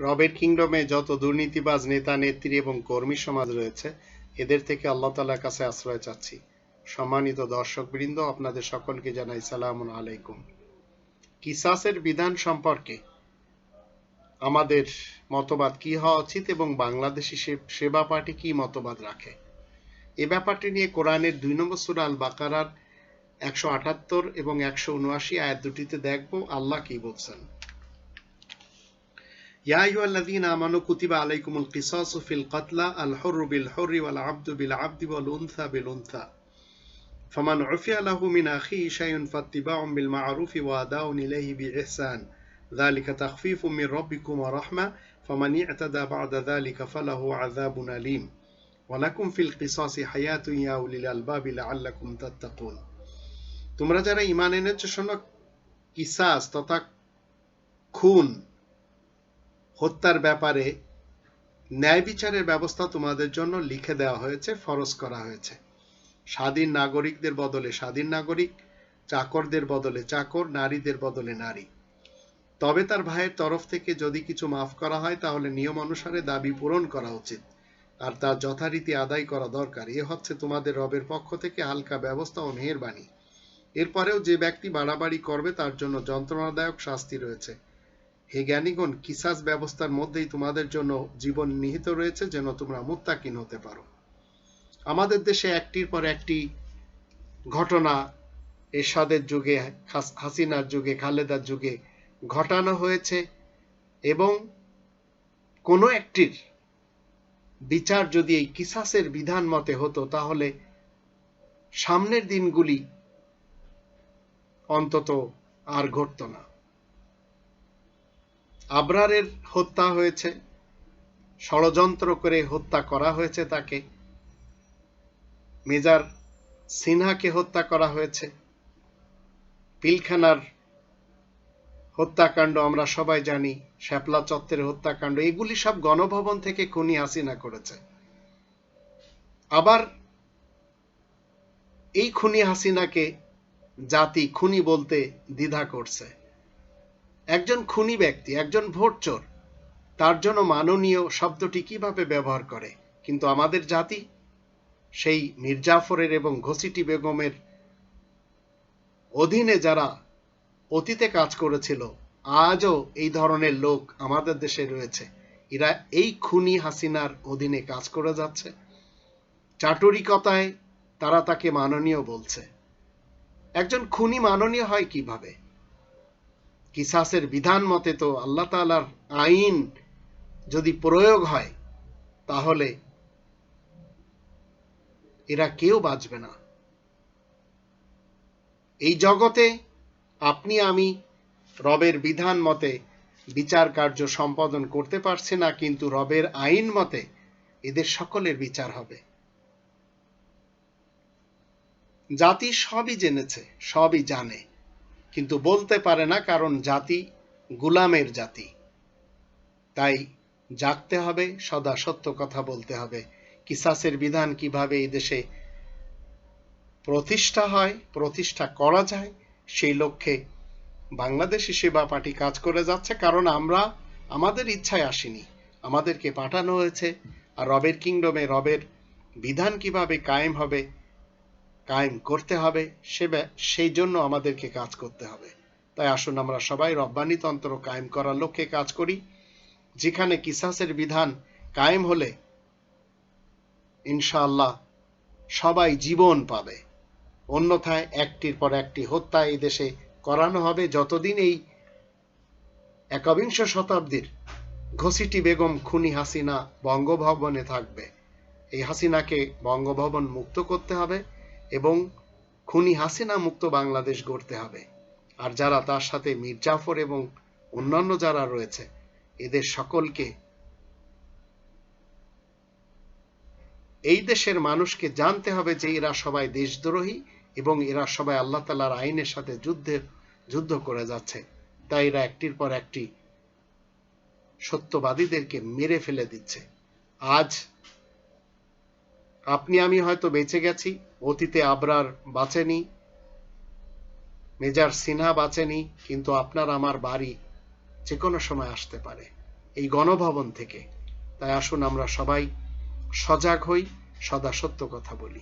রবের কিংডমে যত দুর্নীতিবাজ নেতা, নেত্রী এবং কর্মী সমাজ রয়েছে, এদের থেকে আল্লাহ তালার কাছে আশ্রয় চাচ্ছি। সম্মানিত দর্শকবৃন্দ, আপনাদের সকলকে জানাই সালামুন আলাইকুম। কিসাসের বিধান সম্পর্কে আমাদের মতবাদ কি হওয়া উচিত এবং বাংলাদেশি সেবা পার্টি কি মতবাদ রাখে? এ ব্যাপারটি নিয়ে কোরআনের দুই নম্বর সূরা আল বাকারার একশো আটাত্তর এবং একশো উনআশি আয়াত দুটিতে দেখব আল্লাহ কি বলছেন। يا أيها الذين آمنوا كتب عليكم القصاص في القتلى الحر بالحر والعبد بالعبد والأنثى بالأنثى. فمن عفي له من أخيه شيء فاتباع بالمعروف وأداء إليه بإحسان. ذلك تخفيف من ربكم ورحمة. فمن اعتدى بعد ذلك فله عذاب أليم. ولكم في القصاص حياة يا أولي الألباب لعلكم تتقون. تمرجر إيمان ইমান এনেছো শোনো হত্যার ব্যাপারে ন্যায় বিচারের ব্যবস্থা তোমাদের জন্য লিখে দেওয়া হয়েছে, ফরজ করা হয়েছে। স্বাধীন নাগরিকদের বদলে স্বাধীন নাগরিক, চাকরদের বদলে চাকর, নারীদের বদলে নারী। তবে তার ভাইয়ের তরফ থেকে যদি কিছু মাফ করা হয়, তাহলে নিয়ম অনুসারে দাবি পূরণ করা উচিত। আর তার যথারীতি আদায় করা দরকার। এ হচ্ছে তোমাদের রবের পক্ষ থেকে হালকা ব্যবস্থা ও মেহেরবাণী এরপরেও যে ব্যক্তি বাড়াবাড়ি করবে, তার জন্য যন্ত্রণাদায়ক শাস্তি রয়েছে। হে জ্ঞানীগণ, কিসাস ব্যবস্থার মধ্যেই তোমাদের জন্য জীবন নিহিত রয়েছে যেন তোমরা মুত্তাকিন হতে পারো। আমাদের দেশে একটির পর একটি ঘটনা এরশাদের যুগে হাসিনার যুগে, খালেদার যুগে ঘটানো হয়েছে এবং কোনো একটির বিচার যদি এই কিসাসের বিধান মতে হতো, তাহলে সামনের দিনগুলি অন্তত আর ঘটতো না। আবরারের হত্যা হয়েছে, ষড়যন্ত্র করে হত্যা করা হয়েছে তাকে, মেজার সিনহাকে হত্যা করা হয়েছে, পিলখানার হত্যাকাণ্ড আমরা সবাই জানি, শ্যাপলা চত্বরের হত্যাকাণ্ড, এগুলি সব গণভবন থেকে খুনি হাসিনা করেছে। আবার এই খুনি হাসিনাকে জাতি, খুনি বলতে দ্বিধা করছে। একজন খুনি ব্যক্তি, একজন ভোট চোর তার জন্য মাননীয় শব্দটি কীভাবে ব্যবহার করে? কিন্তু আমাদের জাতি সেই মির্জাফরের এবং ঘসিটি বেগমের অধীনে যারা অতীতে কাজ করেছিল, আজও এই ধরনের লোক আমাদের দেশে রয়েছে। এরা এই খুনি হাসিনার অধীনে কাজ করে যাচ্ছে। চাটুরিকতায় তারা তাকে মাননীয় বলছে। একজন খুনি মাননীয় হয় কীভাবে? কিসাসের বিধান মতে তো আল্লাহ তাআলার আইন যদি প্রয়োগ হয়, তাহলে এরা কেউ বাঁচবে না। এই জগতে আপনি, আমি রবের বিধান মতে বিচার কার্য সম্পাদন করতে পারছি না, কিন্তু রবের আইন মতে এদের সকলের বিচার হবে। জাতি সবই জেনেছে, সবই জানে। কিন্তু বলতে পারে না কারণ জাতি গুলামের জাতি। তাই জাগতে হবে, সদা সত্য কথা বলতে হবে। কিসাসের বিধান কীভাবে এই দেশে প্রতিষ্ঠা হয়, প্রতিষ্ঠা করা যায়, সেই লক্ষ্যে বাংলাদেশি সেবা পার্টি কাজ করে যাচ্ছে, কারণ আমরা, আমাদের ইচ্ছায় আসিনি। আমাদেরকে পাঠানো হয়েছে, আর রবের কিংডমে রবের বিধান কীভাবে কায়েম হবে কায়েম করতে হবে, সে সেই জন্য আমাদেরকে কাজ করতে হবে। তাই আসুন আমরা সবাই রব্বানি তন্ত্র কায়েম করার লক্ষ্যে কাজ করি। যেখানে কিসাসের বিধান কায়েম হলে ইনশাআল্লাহ সবাই জীবন পাবে। অন্যথায় একটির পর একটি হত্যা এই দেশে করানো হবে। যতদিন এই একবিংশ শতাব্দীর ঘসিটি বেগম খুনি হাসিনা বঙ্গভবনে থাকবে, এই হাসিনাকে বঙ্গভবন মুক্ত করতে হবে। এবং খুনি হাসিনা মুক্ত বাংলাদেশ গড়তে হবে। আর যারা তার সাথে মির্জাফর এবং অন্যান্য যারা রয়েছে, এদের সকলকে এই দেশের মানুষকে জানতে হবে যে এরা সবাই দেশদ্রোহী এবং এরা সবাই আল্লাহ তালার আইনের সাথে যুদ্ধে, যুদ্ধ করে যাচ্ছে। তাই এরা একটির পর একটি সত্যবাদীদেরকে মেরে ফেলে দিচ্ছে। আজ আপনি আমি হয়তো বেঁচে গেছি, অতীতে আবরার বাঁচেনি, মেজার সিনহা বাঁচেনি, কিন্তু আপনার আমার বাড়ি যে কোনো সময় আসতে পারে, এই গণভবন থেকে। তাই আসুন আমরা সবাই সজাগ হই, সদা সত্য কথা বলি।